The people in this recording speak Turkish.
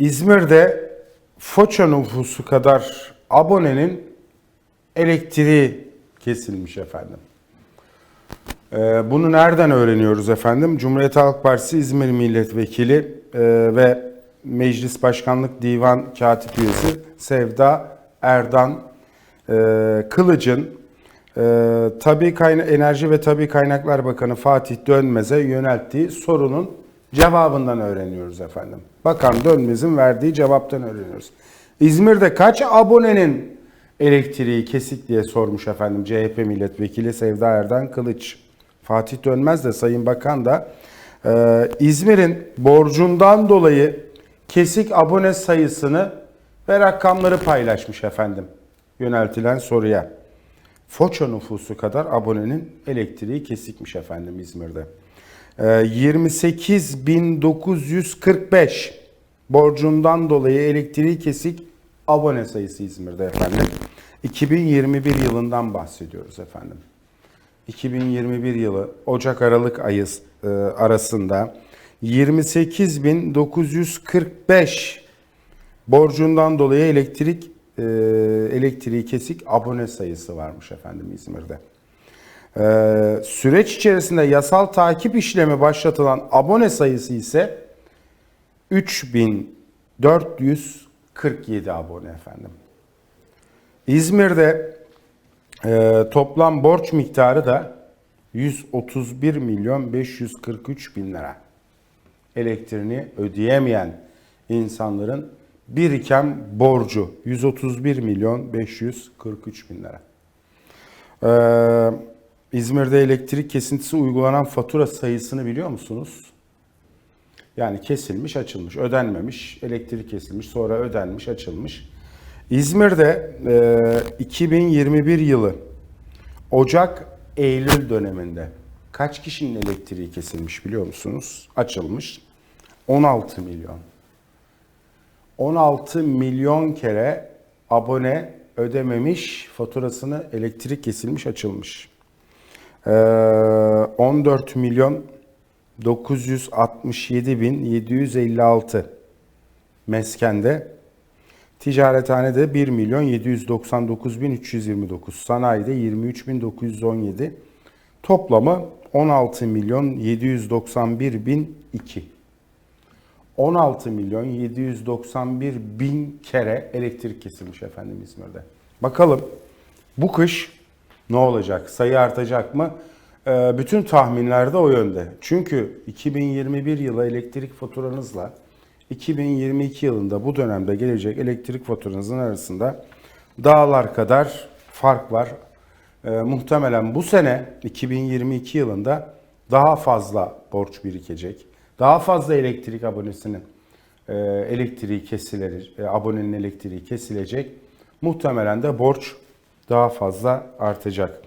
İzmir'de Foça nüfusu kadar abonenin elektriği kesilmiş efendim. Ee, bunu nereden öğreniyoruz efendim? Cumhuriyet Halk Partisi İzmir Milletvekili e, ve Meclis Başkanlık Divan Katip Üyesi Sevda Erdan e, Kılıç'ın e, Tabii Kayna Enerji ve Tabii Kaynaklar Bakanı Fatih Dönmez'e yönelttiği sorunun cevabından öğreniyoruz efendim. Bakan Dönmez'in verdiği cevaptan öğreniyoruz. İzmir'de kaç abonenin elektriği kesik diye sormuş efendim CHP milletvekili Sevda Erdan Kılıç. Fatih Dönmez de Sayın Bakan da e, İzmir'in borcundan dolayı kesik abone sayısını ve rakamları paylaşmış efendim yöneltilen soruya. Foça nüfusu kadar abonenin elektriği kesikmiş efendim İzmir'de. Ee, 28.945 borcundan dolayı elektriği kesik abone sayısı İzmir'de efendim. 2021 yılından bahsediyoruz efendim. 2021 yılı Ocak-Aralık ayı e, arasında 28.945 borcundan dolayı elektrik e, elektriği kesik abone sayısı varmış efendim İzmir'de. E, süreç içerisinde yasal takip işlemi başlatılan abone sayısı ise 3447 abone efendim. İzmir'de e, toplam borç miktarı da 131 milyon 543 bin lira. Elektriğini ödeyemeyen insanların biriken borcu 131 milyon 543 bin lira. Ee, İzmir'de elektrik kesintisi uygulanan fatura sayısını biliyor musunuz? Yani kesilmiş, açılmış, ödenmemiş, elektrik kesilmiş, sonra ödenmiş, açılmış. İzmir'de e, 2021 yılı Ocak-Eylül döneminde kaç kişinin elektriği kesilmiş biliyor musunuz? Açılmış. 16 milyon. 16 milyon kere abone ödememiş, faturasını elektrik kesilmiş, açılmış. Ee, 14 milyon 967 bin 756 meskende. Ticarethanede 1 milyon 799 bin 329. Sanayide 23 bin 917. Toplamı 16 milyon 791 bin 2. 16 milyon 791 bin kere elektrik kesilmiş efendim İzmir'de. Bakalım bu kış ne olacak? Sayı artacak mı? Ee, bütün tahminler de o yönde. Çünkü 2021 yılı elektrik faturanızla 2022 yılında bu dönemde gelecek elektrik faturanızın arasında dağlar kadar fark var. Ee, muhtemelen bu sene 2022 yılında daha fazla borç birikecek. Daha fazla elektrik abonesinin e, elektriği kesilecek, e, abonenin elektriği kesilecek. Muhtemelen de borç daha fazla artacak.